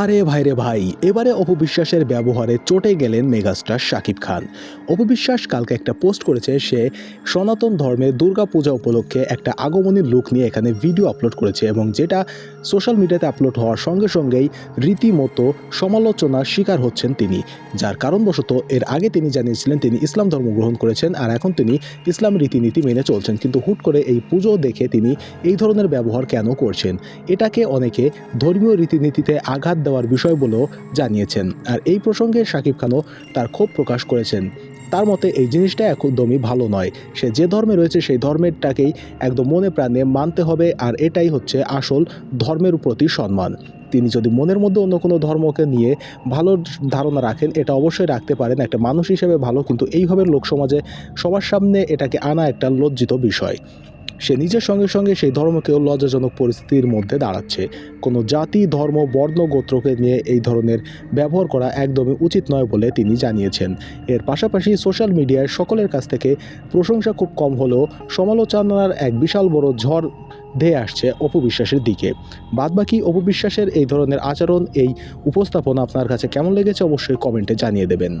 আরে ভাই রে ভাই, এবারে অপবিশ্বাসের ব্যবহারে চটে গেলেন মেগাস্টার শাকিব খান। অপবিশ্বাস কালকে একটা পোস্ট করেছে, সে সনাতন ধর্মের দুর্গা পূজা উপলক্ষে একটা আগমনী লুক নিয়ে এখানে ভিডিও আপলোড করেছে এবং যেটা সোশ্যাল মিডিয়াতে আপলোড হওয়ার সঙ্গে সঙ্গেই রীতিমতো সমালোচনার শিকার হচ্ছেন তিনি। যার কারণবশত এর আগে তিনি জানিয়েছিলেন, তিনি ইসলাম ধর্ম গ্রহণ করেছেন আর এখন তিনি ইসলাম রীতিনীতি মেনে চলছেন। কিন্তু হুট করে এই পুজো দেখে তিনি এই ধরনের ব্যবহার কেন করছেন? এটাকে অনেকে ধর্মীয় রীতিনীতিতে আঘাত দেওয়ার বিষয় বলেও জানিয়েছেন। আর এই প্রসঙ্গে শাকিব খানও তার ক্ষোভ প্রকাশ করেছেন। তার মতে, এই জিনিসটা একদমই ভালো নয়। সে যে ধর্মে রয়েছে, সেই ধর্মেরটাকেই একদম মনে প্রাণে মানতে হবে, আর এটাই হচ্ছে আসল ধর্মের প্রতি সম্মান। তিনি যদি মনের মধ্যে অন্য কোনো ধর্মকে নিয়ে ভালো ধারণা রাখেন, এটা অবশ্যই রাখতে পারেন। একটা মানুষ হিসেবে ভালো, কিন্তু এইভাবে লোকসমাজে সবার সামনে এটাকে আনা একটা লজ্জিত বিষয়। সে নিজের সঙ্গে সঙ্গে সেই ধর্মকেও লজ্জাজনক পরিস্থিতির মধ্যে দাঁড়াচ্ছে। কোনো জাতি, ধর্ম, বর্ণ, গোত্রকে নিয়ে এই ধরনের ব্যবহার করা একদমই উচিত নয় বলে তিনি জানিয়েছেন। এর পাশাপাশি সোশ্যাল মিডিয়ায় সকলের কাছ থেকে প্রশংসা খুব কম হলেও সমালোচনার এক বিশাল বড় ঝড় ধেয়ে আসছে অপবিশ্বাসের দিকে। বাদবাকি অপবিশ্বাসের এই ধরনের আচরণ, এই উপস্থাপনা আপনার কাছে কেমন লেগেছে অবশ্যই কমেন্টে জানিয়ে দেবেন।